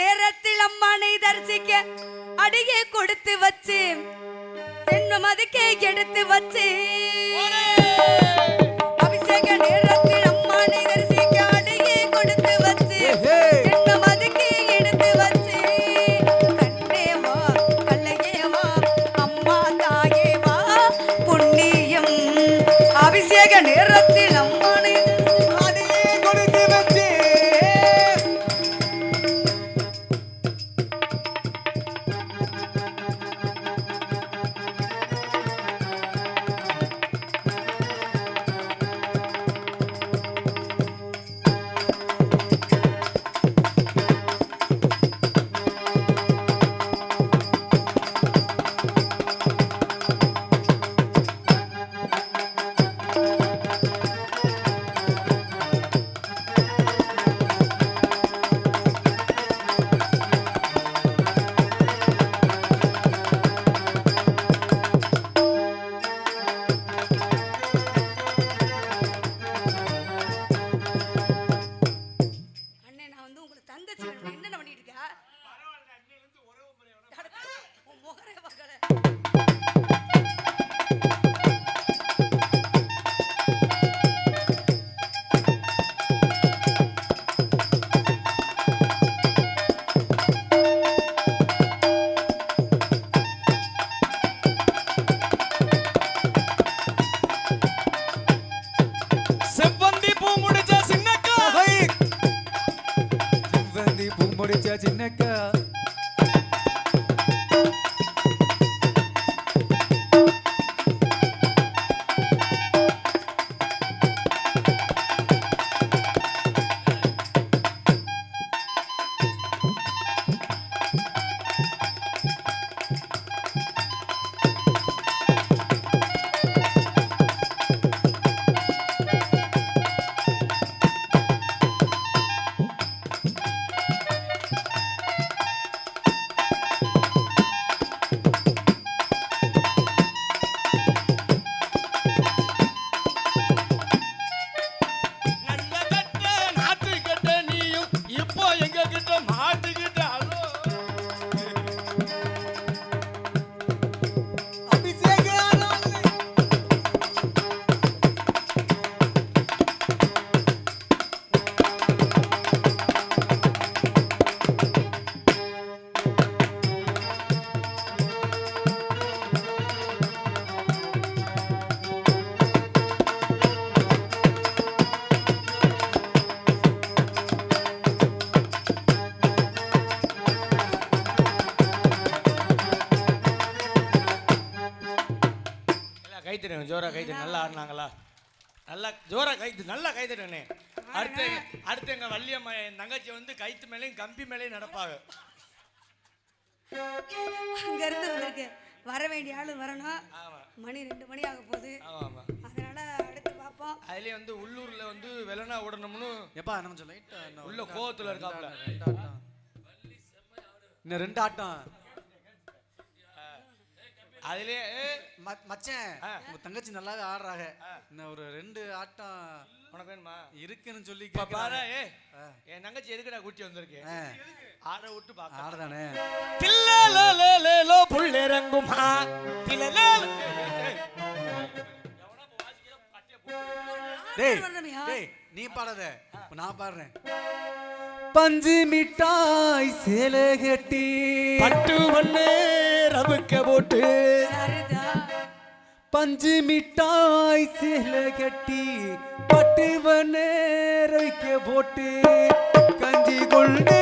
நேரத்தில் அம்மானை தரிசிக்க அடியே கொடுத்து வச்சு பெண்ணும் அதுக்கே எடுத்து வச்சு. அபிஷேக நேரத்தில் அம்மானை தரிசிக்க அடியே கொடுத்து வச்சு பெண்ணும் அதுக்கே எடுத்து வச்சு. கண்ணே வா கல்லையே வா அம்மா தாயே வா புண்ணியம். அபிஷேக நேரத்தில் அம்மானை பூ தட்டு நல்லா ஆடினாங்களா நல்லா ஜோரா கைத்து நல்லா கை தட்டுங்கண்ணே அடுத்து அடுத்து எங்க வள்ளியம்மா என் தங்கச்சி வந்து கைத்து மேலேயும் கம்பி மேலேயும் நடப்பாங்க அங்க இருந்து வந்திருக்கு. வர வேண்டிய ஆளு வரணும். மணி ரெண்டு மணி ஆக போகுது. ஆமா ஆமா. அதனால அடுத்து பார்ப்போம். அதுலயே வந்து உள்ளூர்ல வந்து வெள்ளனா ஓடணும்னு எப்பா நம்ம இன்னும் உள்ள கோவத்துல இருக்காப்ல. இன்னும் ரெண்டு ஆட்டம். அதுலயே ம- மச்சான். உங்க தங்கச்சி நல்லாவே ஆடுறாங்க இன்னும் ஒரு ரெண்டு ஆட்டம் உனக்கு வேணுமா? இருக்குன்னு சொல்லி பாரு. ஏ. ஆ. என் தங்கச்சி எதுக்குடா கூட்டி வந்திருக்கேன் ஆட விட்டு பாக்க ஆடுதானே? தில்லலேலேலேலோ புள்ளிறங்குமா தில்லலேல டேய்? டேய் நீ பாடாத. இப்ப நான் பாடுறேன். பஞ்சு மிட்டாய் சேலை கட்டி. பட்டு வண்ணே ரவுக்க போட்டு. பஞ்சு மிட்டாய் சேலை கட்டி பட்டுவன வைக்க போட்டு. கஞ்சி கொண்டு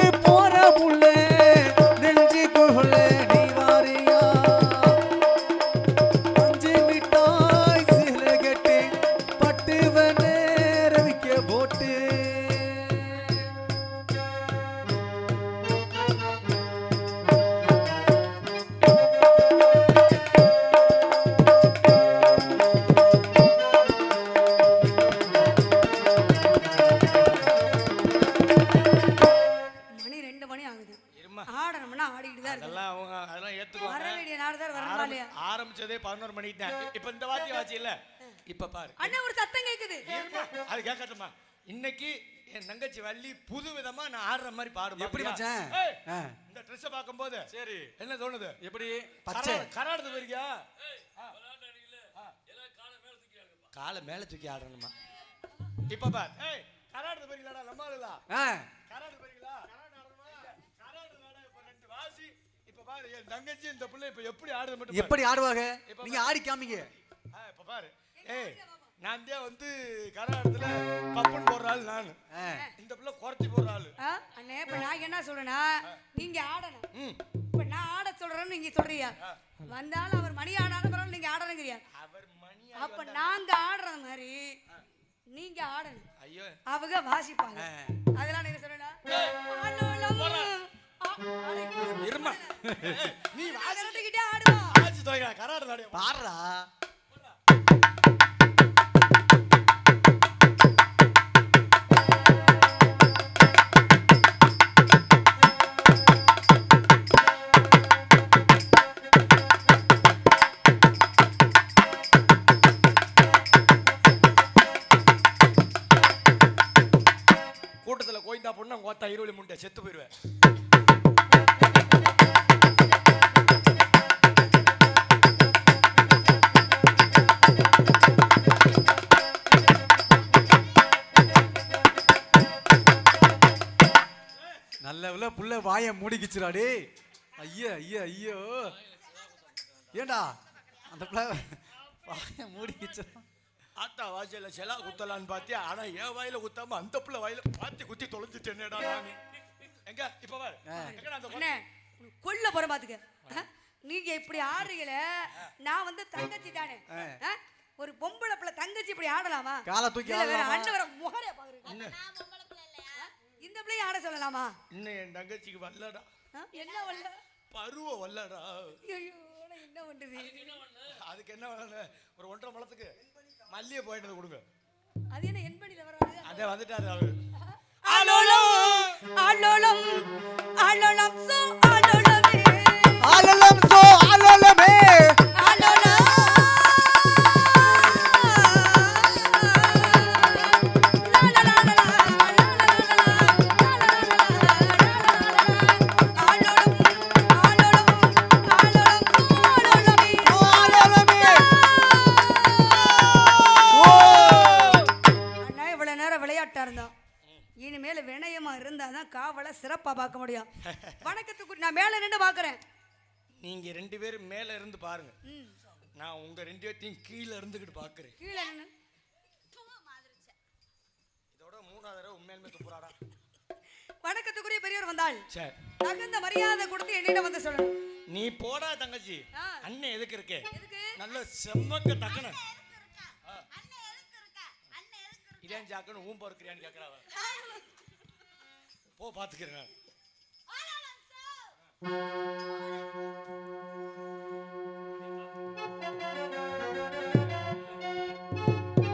ஆரம்பிச்சதே பதினோரு மணிக்கு தான். இப்ப இந்த வாத்தியம் வாட்சி இல்ல? இப்ப பாரு. அண்ணா ஒரு சத்தம் கேக்குது. அது கேட்கட்டுமா இன்னைக்கு என் தங்கச்சி வள்ளி புது விதமா நான் ஆடுற மாதிரி பாடு எப்படி? மச்சான்? இந்த ட்ரெஸ்ஸை பார்க்கும்போது சரி. என்ன தோணுது? எப்படி? பச்சை. கராடுது போயிருக்கியா காலை மேல தூக்கி ஆடணுமா இப்ப பார். ஏய் கராடுது போறீங்களாடா நம்ம ஆளுலா ஆ கராடு போறீங்களா கராடு ஆடணுமா கராடு வேடா இப்ப ரெண்டு வாசி இப்ப பாரு என் தங்கச்சி இந்த புள்ள இப்ப எப்படி ஆடுது மட்டும் பாரு. எப்படி ஆடுவாங்க? நீங்க ஆடி காமிங்க. ஆ, இப்ப பாரு. ஏய் நான் தான் வந்து கராடத்துல பப்புன்னு போடுற ஆள் நானு. ஆ. இந்த புள்ள குறைச்சி போடுற ஆளு. ஆ, அண்ணே இப்ப நான் என்ன சொல்றேன்னா நீங்க ஆடணும். ம். இப்ப நான் ஆட சொல்றேன்னு நீங்க சொல்றீங்க. வந்தாலும் அவர் மணி ஆடாத பரவாயில்ல நீங்க ஆடணுங்கிறியா? அவர் மணி அப்ப நாங்க ஆடுறது மாதிரி நீங்க ஆடணும். ஐயோ. அவங்க வாசிப்பாங்க. அதெல்லாம் நீங்க சொல்லணும். ஆ. இருமா. நீ வாசிக்கிட்டே ஆடுவா? ஆச்சு தோய்க்கா கராடு தாடியா பாடுறா. கூட்டத்துல கோய்ந்தா பொண்ணு கோத்தா இருவழி முண்டை செத்து போயிருவேன். மூடிக்கிச்சுடா டேய் ஐயோ ஐயோ ஐயோ. ஏண்டா அந்த புள்ள வாய மூடிக்கிச்சுடா ஆத்தா வாசையில செலா குத்தலான்னு பார்த்தியா ஆனா என் வாயில குத்தாம அந்த புள்ள வாயில பாத்தி குத்தி தொலைஞ்சிட்டேனேடா நானு எங்க? இப்ப கொல்ல போற பாத்துக்க? நீங்க இப்படி ஆடுறீங்களே நான் வந்து தங்கச்சி தானே? ஒரு பொம்பளை பிள்ளை தங்கச்சி இப்படி ஆடலாமா? காலை தூக்கி? அண்ணன் வர முகரைய பாக்குறீங்க? இந்த பிள்ளைய ஆட சொல்லலாமா? இன்னும் என் தங்கச்சிக்கு வரலடா ஆ? என்ன வரல பருவம் வரலடா ஐயோ என்ன பண்றது அதுக்கு என்ன வரல ஒரு ஒன்றரை மலத்துக்கு மல்லிகை போயிட்டு கொடுங்க. அது என்ன என்படியில வராது? அதே வந்துட்டாரு அவரு. ஆலோலம் ஆலோலம் ஆலோலம் சோ ஆலோலமே ஆலலம் சோ விளையாட்டா இருந்தோம் இனிமேல் வினயமா இருந்தாதான் காவலை சிறப்பா பார்க்க முடியும். வணக்கத்துக்கு நான் மேல நின்று பாக்குறேன் நீங்க ரெண்டு பேரும் மேல இருந்து பாருங்க. நான் உங்க ரெண்டு பேர்த்தையும் கீழே இருந்துகிட்டு பாக்குறேன் கீழே நின்று இதோட மூணாவது தடவை உண்மையிலுமே துப்புறாடா. வணக்கத்துக்குரிய பெரியவர் வந்தாள் சரி தகுந்த மரியாதை கொடுத்து என்னிடம் வந்து சொல்லணும். நீ போடா தங்கச்சி. அண்ணன் எதுக்கு இருக்கே? எதுக்கு? நல்ல செம்மக்க டக்குன ஏன் ஜாக்குன்னு ஊம்ப இருக்கிறியான்னு கேட்கறாவ போ பார்த்துக்கிறேன் நான்